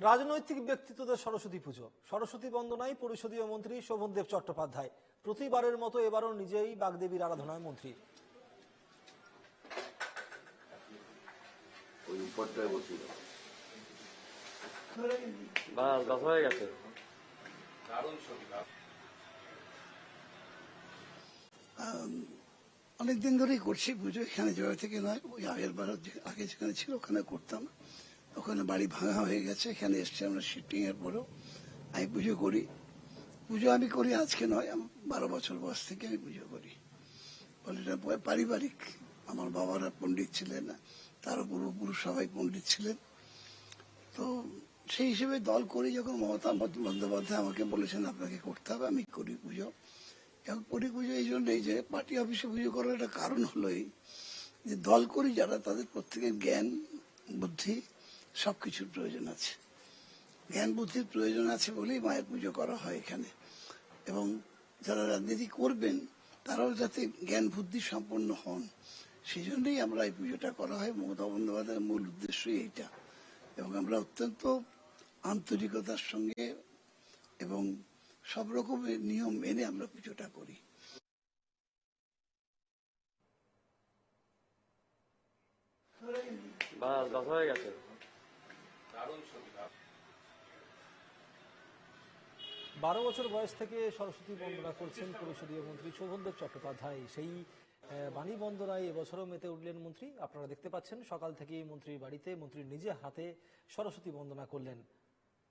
রাজনৈতিক ব্যক্তিত্বদের সরস্বতী পুজো। সরস্বতী বন্দনায় পরিষদীয় মন্ত্রী শোভনদেব চট্টোপাধ্যায়। প্রতিবারের মতো এবারও নিজেই বাগদেবীর আরাধনায় মন্ত্রী। ওই উপরটায় বসিয়ে দাও। বাস দশ হয়ে গেছে। অনেক দিন ধরেই করছি পুজো এখানে জয় থেকে নয় ওই আগের বার যে- আগে যেখানে ছিল ওখানে করতাম। ওখানে বাড়ি ভাঙা হয়ে গেছে, এখানে এসছি আমরা শিফটিং এর পরেও। আমি পুজো করি। পুজো আমি করি, আজকে নয় আমার বারো বছর বয়স থেকে আমি পুজো করি। পারিবারিক। আমার বাবারা পণ্ডিত ছিলেন তার পূর্বপুরুষ সবাই পণ্ডিত ছিলেন। তো সেই হিসেবে দল করি, যখন মমতা বন্দ্যোপাধ্যায় আমাকে বলেছেন, আপনাকে করতে হবে, আমি করি পুজো। এবং করি পুজো এই জন্যই যে পার্টি অফিসে পুজো করার একটা কারণ হলো এই যে দল করি যারা, তাদের প্রত্যেকের জ্ঞান, বুদ্ধি সবকিছুর প্রয়োজন আছে। জ্ঞান বুদ্ধির প্রয়োজন আছে বলেই মায়ের পুজো করা হয় এখানে। এবং যারা রাজনীতি করবেন, তারাও যাতে জ্ঞান বুদ্ধি সম্পন্ন হন। সেই জন্যই আমরা এই পুজোটা করা হয়। মমতা বন্দ্যোপাধ্যায়ের মূল উদ্দেশ্যই এইটা। এবং আমরা অত্যন্ত আন্তরিকতার সঙ্গে এবং সব রকমের নিয়ম মেনে আমরা পুজোটা করি। বাস হয়ে গেছে। বারো বছর বয়স থেকে সরস্বতী বন্দনা করছেন পরিষদীয় মন্ত্রী শোভনদেব চট্টোপাধ্যায়। সেই বাণী বন্দনায় এবছরও মেতে উঠলেন মন্ত্রী। আপনারা দেখতে পাচ্ছেন, সকাল থেকেই মন্ত্রীর বাড়িতে মন্ত্রী নিজে হাতে সরস্বতী বন্দনা করলেন।